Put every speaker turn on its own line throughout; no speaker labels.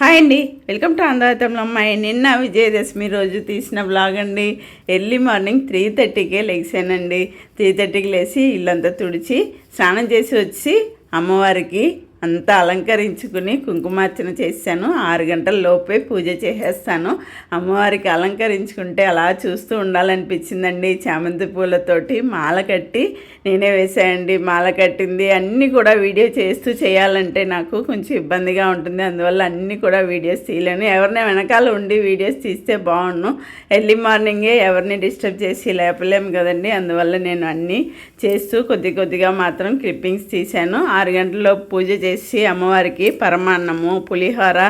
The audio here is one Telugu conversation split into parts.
హాయ్ అండి. వెల్కమ్ టు ఆంధ్రతంలో అమ్మాయి నిన్న విజయదశమి రోజు తీసిన బ్లాగ్ అండి. ఎర్లీ మార్నింగ్ త్రీ థర్టీకే లేచానండి. త్రీ థర్టీకి లేచి ఇల్లంతా తుడిచి స్నానం చేసి వచ్చి అమ్మవారికి అంతా అలంకరించుకుని కుంకుమార్చన చేశాను. ఆరు గంటల లోపే పూజ చేసేస్తాను. అమ్మవారికి అలంకరించుకుంటే అలా చూస్తూ ఉండాలనిపించిందండి. చామంతి పూలతోటి మాల కట్టి నేనే వేసాయండి మాల కట్టింది అన్నీ కూడా వీడియో చేస్తూ చేయాలంటే నాకు కొంచెం ఇబ్బందిగా ఉంటుంది. అందువల్ల అన్నీ కూడా వీడియోస్ తీయలేను. ఎవరిని వెనకాల ఉండి వీడియోస్ తీస్తే బాగుండు. ఎర్లీ మార్నింగే ఎవరిని డిస్టర్బ్ చేసి లేపలేము కదండి. అందువల్ల నేను అన్నీ చేస్తూ కొద్ది కొద్దిగా మాత్రం క్లిప్పింగ్స్ తీశాను. ఆరు గంటల్లో పూజ చేసి అమ్మవారికి పరమాన్నము పులిహోర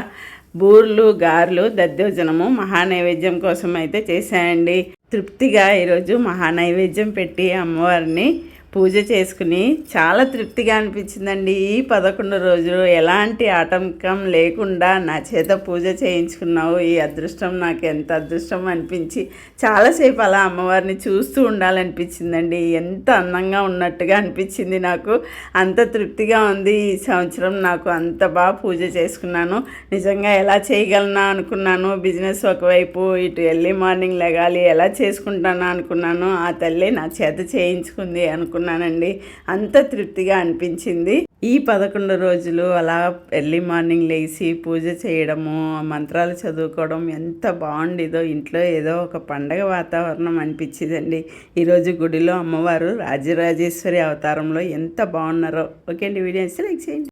బూర్లు గారెలు దద్దోజనము మహానైవేద్యం కోసం అయితే చేశాయండి. తృప్తిగా ఈరోజు మహానైవేద్యం పెట్టి అమ్మవారిని పూజ చేసుకుని చాలా తృప్తిగా అనిపించిందండి ఈ పదకొండు రోజులు. ఎలాంటి ఆటంకం లేకుండా నా చేత పూజ చేయించుకున్నావు. ఈ అదృష్టం నాకు ఎంత అదృష్టం అనిపించి చాలాసేపు అలా అమ్మవారిని చూస్తూ ఉండాలనిపించిందండి. ఎంత అందంగా ఉన్నట్టుగా అనిపించింది నాకు. అంత తృప్తిగా ఉంది ఈ సంవత్సరం. నాకు అంత బాగా పూజ చేసుకున్నాను. నిజంగా ఎలా చేయగలనా అనుకున్నాను. బిజినెస్ ఒకవైపు ఇటు ఎర్లీ మార్నింగ్ లెగాలి ఎలా చేసుకుంటానా అనుకున్నాను. ఆ తల్లి నా చేత చేయించుకుంది అనుకున్నానండి. అంత తృప్తిగా అనిపించింది. ఈ పదకొండు రోజులు అలా ఎర్లీ మార్నింగ్ లేచి పూజ చేయడము మంత్రాలు చదువుకోవడం ఎంత బాగుండేదో ఇంట్లో ఏదో ఒక పండగ వాతావరణం అనిపించిందండి. ఈరోజు గుడిలో అమ్మవారు రాజరాజేశ్వరి అవతారంలో ఎంత బాగున్నారో. ఓకే అండి వీడియో లైక్ చేయండి.